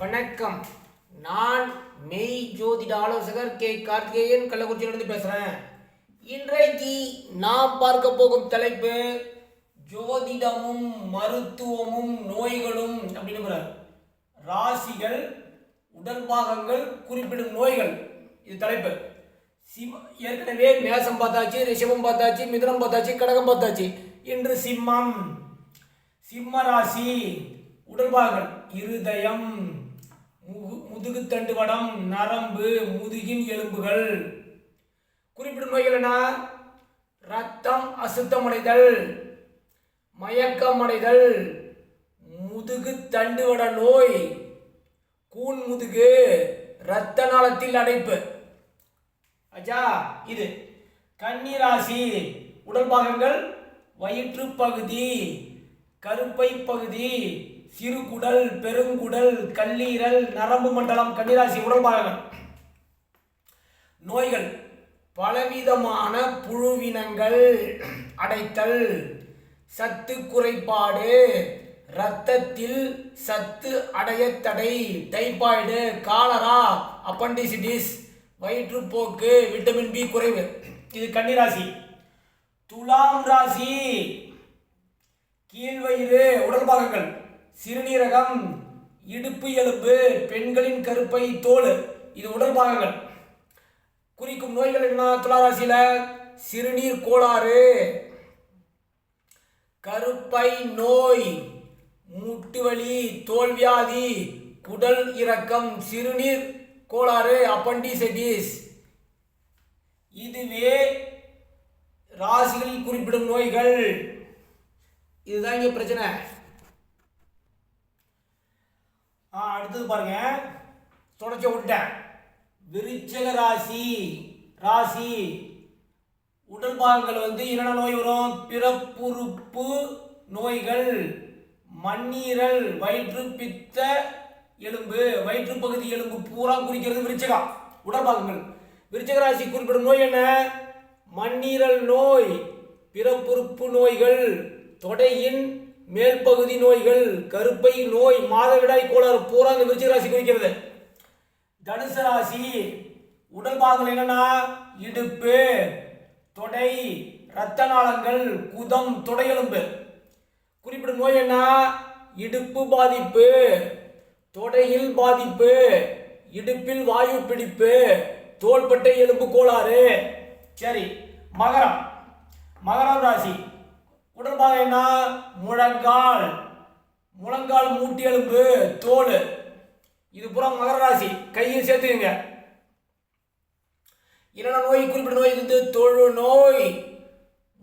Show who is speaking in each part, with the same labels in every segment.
Speaker 1: வணக்கம். நான் மெய் ஜோதிட ஆலோசகர் கே. கார்த்திகேயன் கள்ளக்குறிச்சியிலிருந்து பேசுகிறேன் இன்றைக்கு நாம் பார்க்க போகும் தலைப்பு ஜோதிடமும் மருத்துவமும் நோய்களும் அப்படின்னு ராசிகள் உடல் பாகங்கள் குறிப்பிடும் நோய்கள். இது தலைப்பு. சிம் ஏற்கனவே மேசம் பார்த்தாச்சு ரிஷபம் பார்த்தாச்சு மிதனம் பார்த்தாச்சு கடகம் பார்த்தாச்சு. இன்று சிம்மம். சிம்ம ராசி உடல்பாகங்கள் இருதயம். முதுகு தண்டுவடம் நரம்பு முதுகின் எலும்புகள். குறிப்பிடும் நோய்கள் என்ன? ரத்தம் அசுத்தமடைதல் மயக்கமடைதல் முதுகு தண்டுவட நோய் கூன் முதுகு இரத்த நாளத்தில் அடைப்பு. அச்சா இது. கன்னிராசி உடல் பாகங்கள் வயிற்று பகுதி கருப்பை பகுதி சிறுகுடல் பெருங்குடல் கல்லீரல் நரம்பு மண்டலம் கன்னிராசி உடல்பாகங்கள் நோய்கள். பலவிதமான புழுவினங்கள் அடைத்தல் சத்து குறைபாடு இரத்தத்தில் சத்து அடைய தடை டைபாய்டு காலரா அப்பண்டிசிட்டிஸ் வயிற்றுப்போக்கு விட்டமின் பி குறைவு. இது கன்னிராசி. துலாம் ராசி. கீழ்வயிறு உடல் பாகங்கள் சிறுநீரகம் இடுப்பு எலும்பு பெண்களின் கருப்பை தோல் இது உடல் பாகங்கள். குறிக்கும் நோய்கள் என்ன? துளாராசியில் சிறுநீர் கோளாறு. கருப்பை நோய் முட்டுவலி தோல்வியாதி குடல் இறக்கம் சிறுநீர் கோளாறு அப்பண்டிசைட்டிஸ். இதுவே ராசிகளில் குறிப்பிடும் நோய்கள். இதுதான் இங்கே பிரச்சனை. அடுத்தது பாருங்க. தொடச்ச விட்டேன். விருச்சக ராசி ராசி. உடல் பாகங்கள் வந்து என்னென்ன நோய் வரும்? பிறப்புறுப்பு நோய்கள் மண்ணீரல் வயிற்று பித்த எலும்பு வயிற்று பகுதி எலும்பு பூரா குறிக்கிறது விருச்சகம் உடல் பாகங்கள். விருச்சக ராசி குறிப்பிடும் நோய் என்ன? மண்ணீரல் நோய் பிறப்புறுப்பு நோய்கள் தொடையின் மேல்பகுதி நோய்கள் கருப்பை நோய் மாதவிடாய் கோளாறு பூரா இந்த விருச்சிக ராசி குறிக்கிறது. தனுசு ராசி உடல் பாகங்கள் என்னன்னா இடுப்பு தொடை இரத்த நாளங்கள் குதம் தொடையெலும்பு. குறிப்பிடும் நோய் என்ன? இடுப்பு பாதிப்பு தொடையில் பாதிப்பு இடுப்பில் வாயு பிடிப்பு தோள்பட்டை எலும்பு கோளாறு. சரி மகரம். மகரம் ராசி. உடல்பாகம் என்ன? முழங்கால். முழங்கால் மூட்டி எலும்பு தோல். இது புறம் மகர ராசி. கையை சேர்த்துக்கங்க. என்னென்ன நோய்? குறிப்பிட்ட நோய் வந்து தொழு நோய்.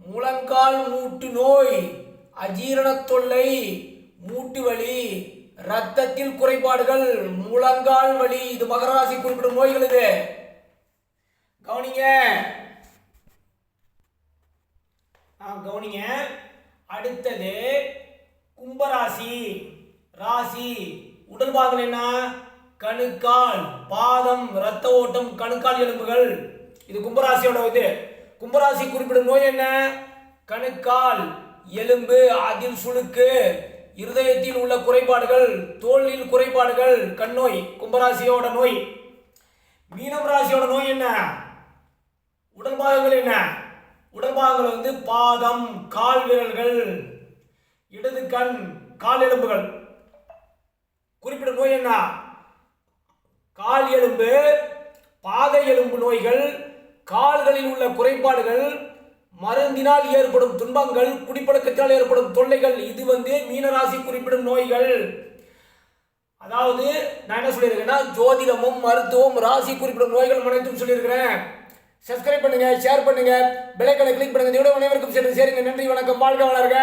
Speaker 1: முழங்கால் மூட்டு நோய். அஜீரண தொல்லை மூட்டு வலி ரத்தத்தில் குறைபாடுகள் முழங்கால் வலி. இது மகர ராசி குறிப்பிடும் நோய்கள் இது. கவனிங்க. ஆ கவனிங்க. அடுத்தது கும்பராசி ராசி. உடல் பாகங்கள் என்ன? கணுக்கால் பாதம் இரத்த ஓட்டம் கணுக்கால் எலும்புகள். இது கும்பராசியோட இது. கும்பராசி குறிப்பிடும் நோய் என்ன? கணுக்கால் எலும்பு அதில் சுணுக்கு இருதயத்தில் உள்ள குறைபாடுகள் தோலில் குறைபாடுகள் கண்ணோய் கும்பராசியோட நோய். மீனம் ராசியோட நோய் என்ன? உடல் பாகங்கள் என்ன? உடம்பாகங்கள் வந்து பாதம் கால் விரல்கள் இடது கண் கால் எலும்புகள். குறிப்பிட்ட நோய் என்ன? கால் எலும்பு பாதை எலும்பு நோய்கள் கால்களில் உள்ள குறைபாடுகள் மருந்தினால் ஏற்படும் துன்பங்கள் குடிப்பழக்கத்தால் ஏற்படும் தொல்லைகள் இது வந்து மீனராசி குறிப்பிடும் நோய்கள். அதாவது நான் என்ன சொல்லியிருக்கேன்னா ஜோதிடமும் மருத்துவம் ராசி குறிப்பிடும் நோய்கள் அனைத்தும் சொல்லியிருக்கிறேன். சப்ஸ்கிரைப் பண்ணுங்க ஷேர் பண்ணுங்க பெலைக்கனை கிளிக் பண்ணுங்க. இந்த வீடியோ அனைவருக்கும் சென்று சேருங்க நன்றி வணக்கம். வாழ்க வளர்க.